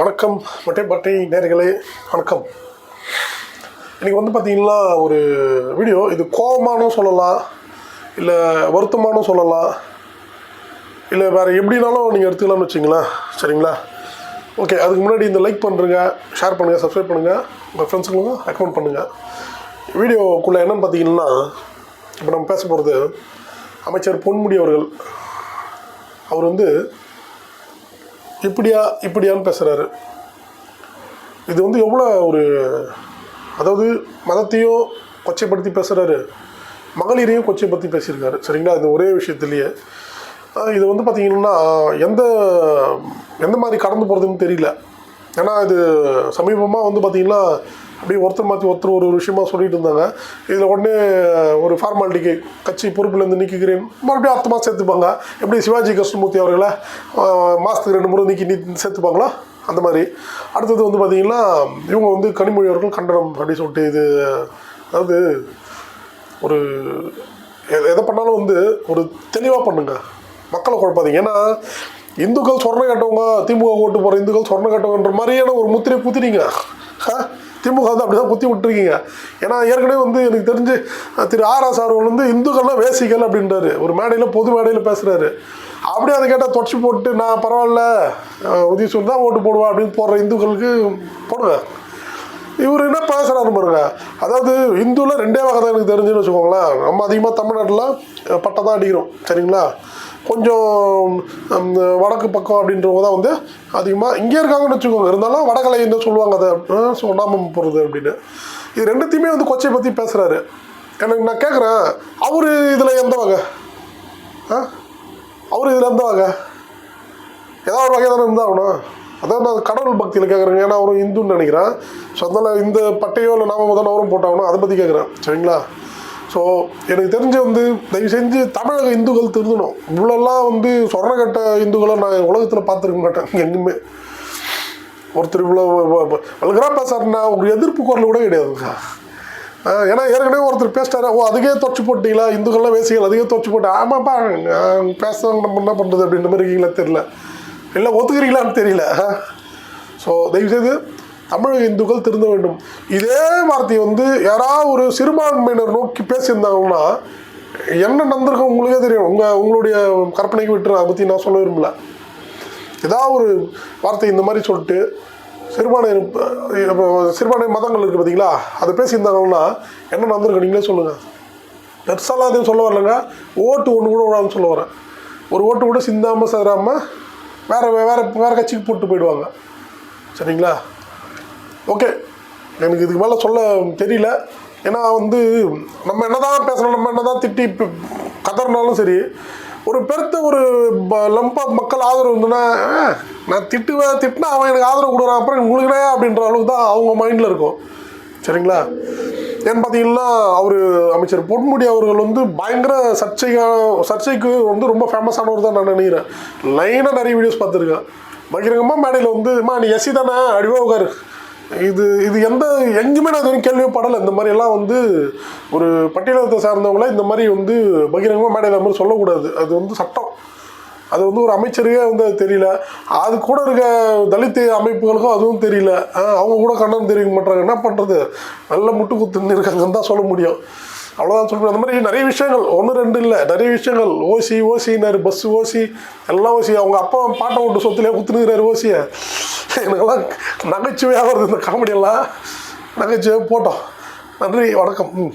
வணக்கம். மட்டை பட்டை நேர்களே வணக்கம். இன்றைக்கி வந்து பார்த்திங்கன்னா ஒரு வீடியோ இது கோபமானும் சொல்லலாம் இல்லை வருத்தமானும் சொல்லலாம் இல்லை வேறு எப்படினாலும் நீங்கள் எடுத்துக்கலாம்னு வச்சிங்களேன் சரிங்களா? ஓகே அதுக்கு முன்னாடி இந்த லைக் பண்ணுறங்க ஷேர் பண்ணுங்கள் சப்ஸ்கிரைப் பண்ணுங்கள் உங்கள் ஃப்ரெண்ட்ஸுங்களுக்கும் ரெக்கமெண்ட் பண்ணுங்கள் வீடியோக்குள்ளே என்னன்னு பார்த்தீங்கன்னா இப்போ நம்ம பேச போகிறது அமைச்சர் பொன்முடி அவர்கள். அவர் வந்து இப்படியா இப்படியான்னு பேசுகிறாரு இது வந்து எவ்வளோ ஒரு அதாவது மதத்தையும் கொச்சைப்படுத்தி பேசுகிறாரு மகளிரையும் கொச்சைப்படுத்தி பேசியிருக்காரு. சரிங்களா? இது ஒரே விஷயத்துலேயே. இது வந்து பார்த்திங்கன்னா எந்த எந்த மாதிரி கடந்து போகிறதுன்னு தெரியல. ஏன்னா இது சமீபமாக வந்து பார்த்திங்கன்னா அப்படியே ஒருத்தர் மாற்றி ஒருத்தர் ஒரு விஷயமா சொல்லிட்டு இருந்தாங்க. இதில் உடனே ஒரு ஃபார்மாலிட்டிக்கு கட்சி பொறுப்புலேருந்து நீக்கிக்கிறேன் மறுபடியும் அடுத்த மாதம் சேர்த்துப்பாங்க. எப்படி சிவாஜி கிருஷ்ணமூர்த்தி அவர்களை மாதத்துக்கு ரெண்டு முறை நீக்கி நீ சேர்த்துப்பாங்களா? அந்த மாதிரி. அடுத்தது வந்து பார்த்திங்கன்னா இவங்க வந்து கனிமொழி அவர்கள் கண்டனம் அப்படின்னு சொல்லிட்டு இது அதாவது ஒரு எ- எதை பண்ணாலும் வந்து ஒரு தெளிவாக பண்ணுங்க. மக்களை குழப்பாதீங்க. ஏன்னா இந்துக்கள் சொர்ண கட்டவங்க திமுக ஓட்டு போகிற இந்துக்கள் சொர்ண கட்டவங்கன்ற மாதிரியான ஒரு முத்திரை குத்தினீங்க திமுக வந்து அப்படி தான் குத்தி விட்டுருக்கீங்க. ஏன்னா ஏற்கனவே வந்து எனக்கு தெரிஞ்சு திரு ஆர் எஸ் வந்து இந்துக்கள்லாம் வேசிகள் அப்படின்றாரு. ஒரு மேடையில் பொது மேடையில் பேசுகிறாரு அப்படியே அதை கேட்டால் தொடச்சி போட்டு நான் பரவாயில்ல உதவி சொல்லி தான் ஓட்டு போடுவேன் அப்படின்னு போடுற இந்துக்களுக்கு போடுவேன். இவர் என்ன பேசுகிறாரு பாருங்க? அதாவது இந்துவில் ரெண்டே வகை தான் எனக்கு தெரிஞ்சுன்னு வச்சுக்கோங்களேன். நம்ம அதிகமாக தமிழ்நாட்டில் பட்டை தான் அடிக்கிறோம். சரிங்களா? கொஞ்சம் அந்த வடக்கு பக்கம் அப்படின்றவங்க தான் வந்து அதிகமாக இங்கே இருக்காங்கன்னு வச்சுக்கோங்க. இருந்தாலும் வடகலை என்ன சொல்லுவாங்க அதை? அஹ், சொல்லாமல் போகிறது அப்படின்னு. இது ரெண்டுத்தையுமே வந்து கொச்சை பற்றி பேசுகிறாரு எனக்கு நான் கேட்குறேன் அவர் இதில் எந்த வகை? ஆ அவர் இதில் எந்த வகை? ஏதாவது ஒரு வகை தானே இருந்தால் ஆகணும் அதான் நான் கடவுள் பக்தியில் கேட்குறேங்க ஏன்னா அவரும் இந்துன்னு நினைக்கிறேன். ஸோ அதனால் இந்த பட்டையோ இல்லை நாம முதல்ல அவரும் போட்டாகணும். அதை பற்றி கேட்குறேன் சரிங்களா? ஸோ எனக்கு தெரிஞ்சு வந்து தயவு செஞ்சு தமிழக இந்துக்கள் திருந்தணும் இவ்வளோலாம் வந்து சொர்ணக்கட்ட இந்துக்களை நான் உலகத்தில் பார்த்துருக்க மாட்டேன். எங்குமே ஒருத்தர் இவ்வளோ வல்கராக பேசாருன்னா ஒரு எதிர்ப்பு குரல் கூட கிடையாதுங்க ஏன்னா ஏற்கனவே ஒருத்தர் பேசிட்டாரு. ஓ அதுக்கே தொச்சு போட்டீங்களா? இந்துக்கள்லாம் வேசிகள் அதுக்கே தொச்சு போட்டு ஆமாப்பா பேசுகிறவங்க நம்ம என்ன பண்ணுறது அப்படின்ற மாதிரி இருக்கீங்களா தெரில இல்லை ஒத்துக்கிறீங்களான்னு தெரியல. ஸோ தயவுசெய்து தமிழக இந்துக்கள் திருந்த வேண்டும். இதே வார்த்தையை வந்து யாராவது ஒரு சிறுபான்மையினர் நோக்கி பேசியிருந்தாங்கன்னா என்ன நடந்திருக்கும் உங்களுக்கே தெரியும். உங்கள் உங்களுடைய கற்பனைக்கு விட்டுரு அதை பற்றி நான் சொல்ல விரும்பல. ஏதாவது ஒரு வார்த்தை இந்த மாதிரி சொல்லிட்டு சிறுபான்மை இப்போ சிறுபான்மை மதங்கள் இருக்குது பார்த்தீங்களா அதை பேசியிருந்தாங்கன்னா என்ன நடந்திருக்கு நீங்களே சொல்லுங்கள் பெருசாலாம் அதையும் சொல்ல வரலங்க. ஓட்டு ஒன்று கூட விடாமல் சொல்ல வரேன். ஒரு ஓட்டு கூட சிந்தாமல் சேராமல் வேறு வேறு வேறு கட்சிக்கு போட்டு போயிடுவாங்க. சரிங்களா? ஓகே. எனக்கு இதுக்கு மேலே சொல்ல தெரியல. ஏன்னா வந்து நம்ம என்ன தான் பேசணும் நம்ம என்னதான் திட்டி கதறினாலும் சரி ஒரு பெருத்த ஒரு லம்பாக மக்கள் ஆதரவு இருந்ததுன்னா நான் திட்டுவேன் திட்டினா அவன் எனக்கு ஆதரவு கொடுக்குறான் அப்புறம் உங்களுக்குனே அப்படின்ற அளவுக்கு தான் அவங்க மைண்டில் இருக்கும். சரிங்களா? ஏன்னு பார்த்தீங்கன்னா அவர் அமைச்சர் பொன்முடி அவர்கள் வந்து பயங்கர சர்ச்சைக்கான சர்ச்சைக்கு வந்து ரொம்ப ஃபேமஸானவர் தான் நான் நினைக்கிறேன். லைனாக நிறைய வீடியோஸ் பார்த்துருக்கேன். பகிரங்கமாக மேடையில் வந்து மா நீ எஸ்சி தானே? அடிவா உட்காரு. இது இது எந்த எங்கேயுமே நான் எதுவும் வரைக்கும் படலை இந்த மாதிரி எல்லாம் வந்து ஒரு பட்டியலத்தை சார்ந்தவங்கள இந்த மாதிரி வந்து பகிரங்கமாக மேடையில் மாதிரி சொல்லக்கூடாது. அது வந்து சட்டம். அது வந்து ஒரு அமைச்சருக்கே வந்து அது தெரியல. அது கூட இருக்க தலித் அமைப்புகளுக்கும் அதுவும் தெரியல. அவங்க கூட கண்டனம் தெரிவிக்க மாட்டாங்க. என்ன பண்ணுறது நல்ல முட்டு குத்துன்னு இருக்காங்கன்னு தான் சொல்ல முடியும். அவ்வளோதான் சொல்ல அந்த மாதிரி நிறைய விஷயங்கள். ஒன்று ரெண்டு இல்லை. நிறைய விஷயங்கள். ஓசி ஓசினார் பஸ் ஓசி. எல்லாம் ஓசி. அவங்க அப்பா பாட்டை விட்டு சொத்துலேயே குத்துனுக்கிறாரு ஓசியை. எனக்கெல்லாம் நகைச்சுவையாக வருது இந்த காமெடியெல்லாம் நகைச்சுவை போட்டோம். நன்றி வணக்கம். ம்.